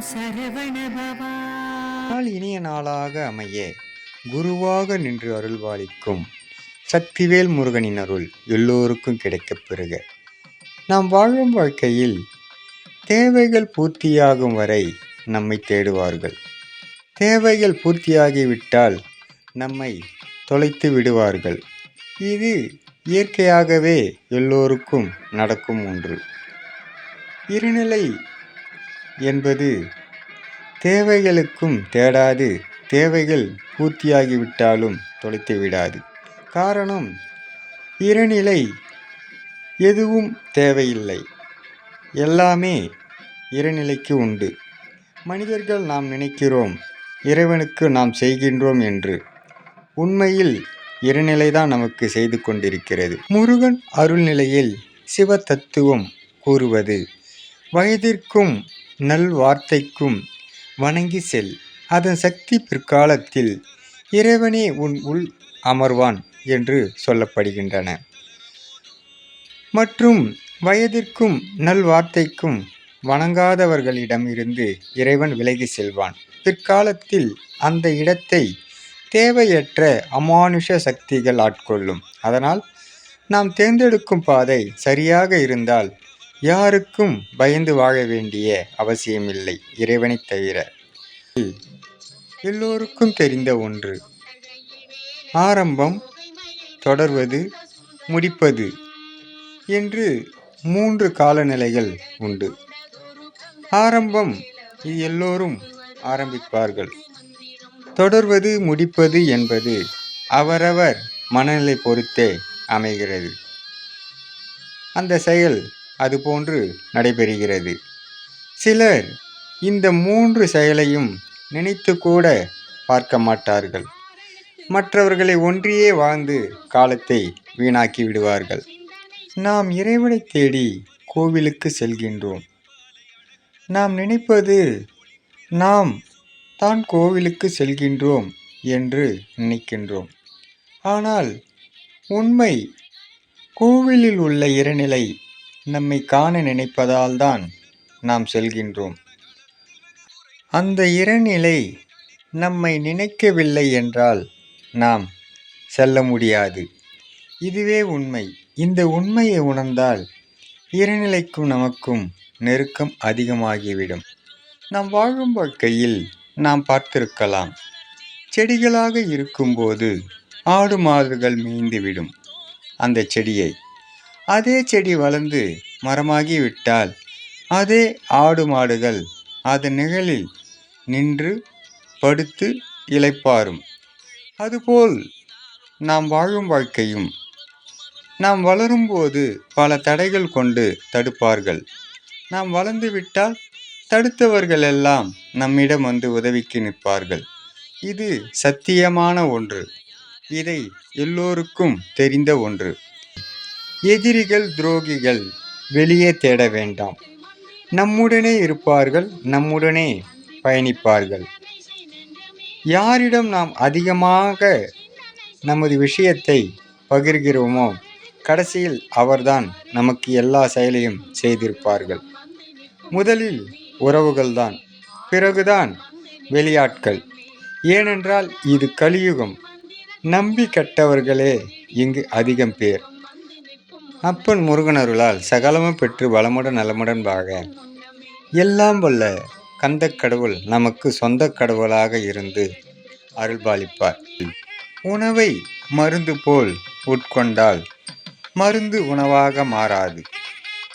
சரவணபவா நாள் இனிய நாளாக அமைய. குருவாக நின்று அருள்வாளிக்கும் சக்திவேல் முருகனின் அருள் எல்லோருக்கும் கிடைக்கப் பெறுக. நாம் வாழும் வாழ்க்கையில் தேவைகள் பூர்த்தியாகும் வரை நம்மை தேடுவார்கள். தேவைகள் பூர்த்தியாகிவிட்டால் நம்மை தொலைத்து விடுவார்கள். இது இயற்கையாகவே எல்லோருக்கும் நடக்கும் ஒன்று. இருநிலை என்பது. தேவைகளுக்கும் தேடாது தேவைகள் பூர்த்தியாகிவிட்டாலும் தொலைத்து விடாது. காரணம் இரநிலை எதுவும் தேவையில்லை. எல்லாமே இறைநிலைக்கு உண்டு. மனிதர்கள் நாம் நினைக்கிறோம் இறைவனுக்கு நாம் செய்கின்றோம் என்று. உண்மையில் இறைநிலைதான் நமக்கு செய்து கொண்டிருக்கிறது. முருகன் அருள்நிலையில் சிவ தத்துவம் கூறுவது. வயதிற்கும் நல்வார்த்தைக்கும் வணங்கி செல். அதன் சக்தி பிற்காலத்தில் இறைவனே உன் உள் அமர்வான் என்று சொல்லப்படுகின்றன. மற்றும் வயதிற்கும் நல்வார்த்தைக்கும் வணங்காதவர்களிடம் இருந்து இறைவன் விலகி செல்வான். பிற்காலத்தில் அந்த இடத்தை தேவையற்ற அமானுஷ சக்திகள் ஆட்கொள்ளும். அதனால் நாம் தேர்ந்தெடுக்கும் பாதை சரியாக இருந்தால் யாருக்கும் பயந்து வாழ வேண்டிய அவசியமில்லை இறைவனைத் தவிர. எல்லோருக்கும் தெரிந்த ஒன்று ஆரம்பம் தொடர்வது முடிப்பது என்று மூன்று காலநிலைகள் உண்டு. ஆரம்பம் இது எல்லோரும் ஆரம்பிப்பார்கள். தொடர்வது முடிப்பது என்பது அவரவர் மனநிலை பொறுத்தே அமைகிறது. அந்த செயல் அதுபோன்று நடைபெறுகிறது. சிலர் இந்த மூன்று செயலையும் நினைத்து கூட பார்க்க மாட்டார்கள். மற்றவர்களை ஒன்றியே வாழ்ந்து காலத்தை வீணாக்கி விடுவார்கள். நாம் இறைவனை தேடி கோவிலுக்கு செல்கின்றோம். நாம் நினைப்பது நாம் தான் கோவிலுக்கு செல்கின்றோம் என்று நினைக்கின்றோம். ஆனால் உண்மை கோவிலில் உள்ள இறைநிலை நம்மை காண நினைப்பதால்தான் நாம் செல்கின்றோம். அந்த இரநிலை நம்மை நினைக்கவில்லை என்றால் நாம் செல்ல முடியாது. இதுவே உண்மை. இந்த உண்மையை உணர்ந்தால் இறநிலைக்கும் நமக்கும் நெருக்கம் அதிகமாகிவிடும். நாம் வாழும் வாழ்க்கையில் நாம் பார்த்திருக்கலாம். செடிகளாக இருக்கும்போது ஆடு மாடுகள் மேய்ந்துவிடும். அந்த செடியை அதே செடி வளர்ந்து மரமாகி விட்டால் அதே ஆடு மாடுகள் அதன் நிழலில் நின்று படுத்து இழைப்பாரும் அதுபோல் நாம் வாழும் வாழ்க்கையும் நாம் வளரும்போது பல தடைகள் கொண்டு தடுப்பார்கள். நாம் வளர்ந்து விட்டால் தடுத்தவர்கள் எல்லாம் நம்மிடம் வந்து உதவிக்கு நிற்பார்கள். இது சத்தியமான ஒன்று. இதை எல்லோருக்கும் தெரிந்த ஒன்று. எதிரிகள் துரோகிகள் வெளியே தேட வேண்டாம். நம்முடனே இருப்பார்கள் நம்முடனே பயணிப்பார்கள். யாரிடம் நாம் அதிகமாக நமது விஷயத்தை பகிர்கிறோமோ கடைசியில் அவர்தான் நமக்கு எல்லா செயலையும் செய்திருப்பார்கள். முதலில் உறவுகள்தான் பிறகுதான் வெளியாட்கள். ஏனென்றால் இது கலியுகம். நம்பி கட்டவர்களே இங்கு அதிகம் பேர். அப்பன் முருகனருளால் சகலமும் பெற்று வளமுடன் நலமுடன் பாக எல்லாம் வல்ல கந்த கடவுள் நமக்கு சொந்த கடவுளாக இருந்து அருள்பாலிப்பார். உணவை மருந்து போல் உட்கொண்டால் மருந்து உணவாக மாறாது.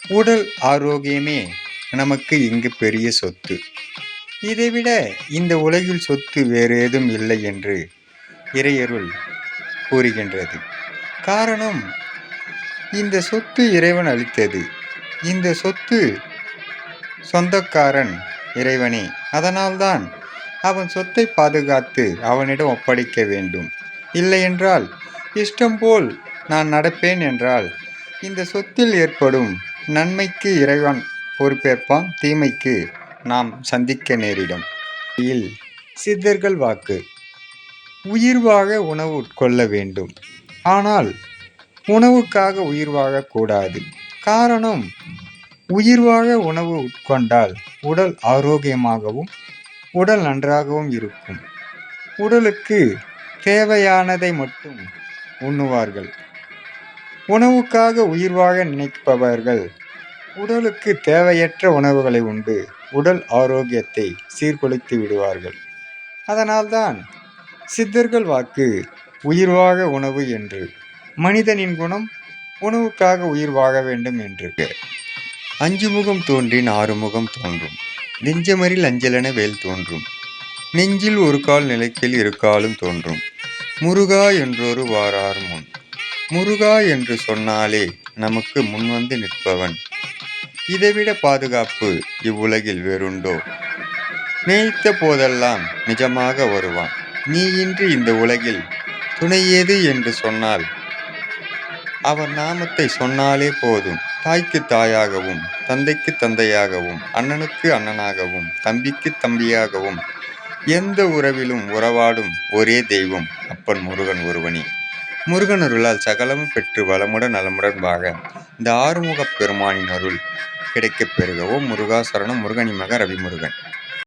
உடல் ஆரோக்கியமே நமக்கு இங்கு பெரிய சொத்து. இதைவிட இந்த உலகில் சொத்து வேறு ஏதும் இல்லை என்று இறையருள் கூறுகின்றது. காரணம் இந்த சொத்து இறைவன் அளித்தது. இந்த சொத்து சொந்தக்காரன் இறைவனே அதனால்தான் அவன் சொத்தை பாதுகாத்து அவனிடம் ஒப்படைக்க வேண்டும். இல்லையென்றால் இஷ்டம் போல் நான் நடப்பேன் என்றால் இந்த சொத்தில் ஏற்படும் நன்மைக்கு இறைவன் பொறுப்பேற்பான் தீமைக்கு நாம் சந்திக்க நேரிடும். இல் சித்தர்கள் வாக்கு. உயிர்வாக உணவு உட்கொள்ள வேண்டும். ஆனால் உணவுக்காக உயிர் வாழக்கூடாது. காரணம் உயிர் வாழ உணவு உட்கொண்டால் உடல் ஆரோக்கியமாகவும் உடல் நன்றாகவும் இருக்கும். உடலுக்கு தேவையானதை மட்டும் உண்ணுவார்கள். உணவுக்காக உயிர் வாழ நினைப்பவர்கள் உடலுக்கு தேவையற்ற உணவுகளை உண்டு உடல் ஆரோக்கியத்தை சீர்குலைத்து விடுவார்கள். அதனால்தான் சித்தர்கள் வாக்கு உயிர் வாழ உணவு என்று மனிதனின் குணம் உணவுக்காக உயிர் வாழ வேண்டும் என்று. அஞ்சு முகம் தோன்றின் ஆறு முகம் தோன்றும். நெஞ்சமரில் அஞ்சலென வேல் தோன்றும். நெஞ்சில் ஒரு கால் நிலைக்கில் இரு காலும் தோன்றும். முருகா என்றொரு வாரார் முன். முருகா என்று சொன்னாலே நமக்கு முன்வந்து நிற்பவன். இதைவிட பாதுகாப்பு இவ்வுலகில் வேறுண்டோ? நினைத்த போதெல்லாம் நிஜமாக வருவான். நீ இன்றி இந்த உலகில் துணையேது என்று சொன்னால் அவர் நாமத்தை சொன்னாலே போதும். தாய்க்கு தாயாகவும் தந்தைக்கு தந்தையாகவும் அண்ணனுக்கு அண்ணனாகவும் தம்பிக்கு தம்பியாகவும் எந்த உறவிலும் உறவாடும் ஒரே தெய்வம் அப்பன் முருகன் ஒருவனே. முருகன் அருளால் சகலமும் பெற்று வளமுடன் நலமுடன் வாழ இந்த ஆறுமுகப் பெருமானின் அருள் கிடைக்கப் பெறுக. முருகாசரணம் முருகனி மக ரவிமுருகன்.